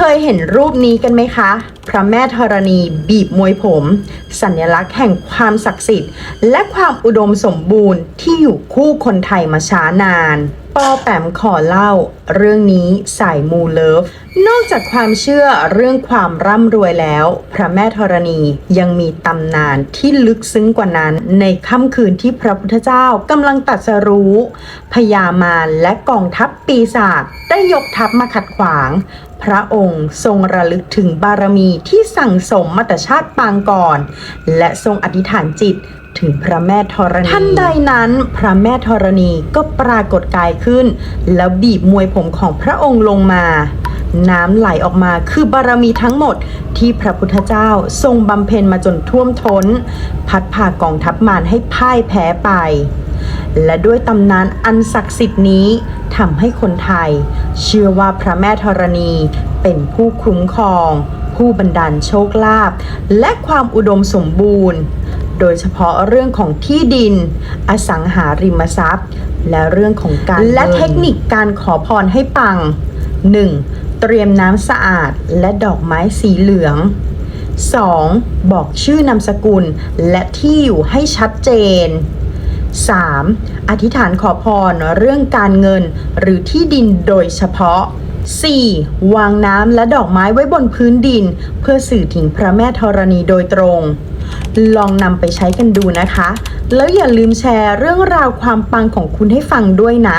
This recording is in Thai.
เคยเห็นรูปนี้กันไหมคะ พระแม่ธรณีบีบมวยผม สัญลักษณ์แห่งความศักดิ์สิทธิ์ และความอุดมสมบูรณ์ที่อยู่คู่คนไทยมาช้านาน ปอแปมขอเล่า เรื่องนี้สายมูเลิฟ นอกจากความเชื่อเรื่องความร่ำรวยแล้ว พระแม่ธรณียังมีตำนานที่ลึกซึ้งกว่านั้น ในค่ำคืนที่พระพุทธเจ้ากำลังตรัสรู้พญามารและกองทัพปีศาจได้ยกทัพมาขัดขวาง พระองค์ทรงระลึกถึงบารมีที่สั่งสมมาแต่ชาติปางก่อน และทรงอธิษฐานจิต ถึงพระแม่ธรณี ท่านใดนั้นพระแม่ธรณีก็ปรากฏกายขึ้น แล้วบีบมวยผมของพระองค์ลงมา น้ำไหลออกมาคือบารมีทั้งหมดที่พระพุทธเจ้าทรงบำเพ็ญมาจนท่วมท้น พัดพากองทัพมารให้พ่ายแพ้ไป และด้วยตำนานอันศักดิ์สิทธิ์นี้ทำให้คนไทย เชื่อว่าพระแม่ธรณีเป็นผู้คุ้มครองผู้บันดาลโชคลาภและความอุดมสมบูรณ์ โดยเฉพาะเรื่องของที่ดิน อสังหาริมทรัพย์ และเรื่องของการและเทคนิคการขอพรให้ปัง 1. เตรียมน้ำสะอาดและดอกไม้สีเหลือง 2. บอกชื่อนามสกุลและที่อยู่ให้ชัดเจน 3. อธิษฐานขอพรเรื่องการเงินหรือที่ดินโดยเฉพาะ 4. วางน้ำและดอกไม้ไว้บนพื้นดิน เพื่อสื่อถึงพระแม่ธรณีโดยตรง ลองนำไปใช้กันดูนะคะ แล้วอย่าลืมแชร์เรื่องราวความปังของคุณให้ฟังด้วยนะ